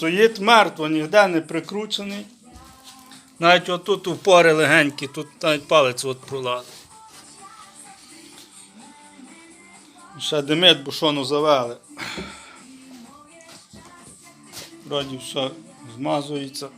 Стоїть мертво, ніде не прикручений. Навіть отут упори легенькі, тут навіть палець от пролазить. Ще димит бушону завели. Вроді все змазується.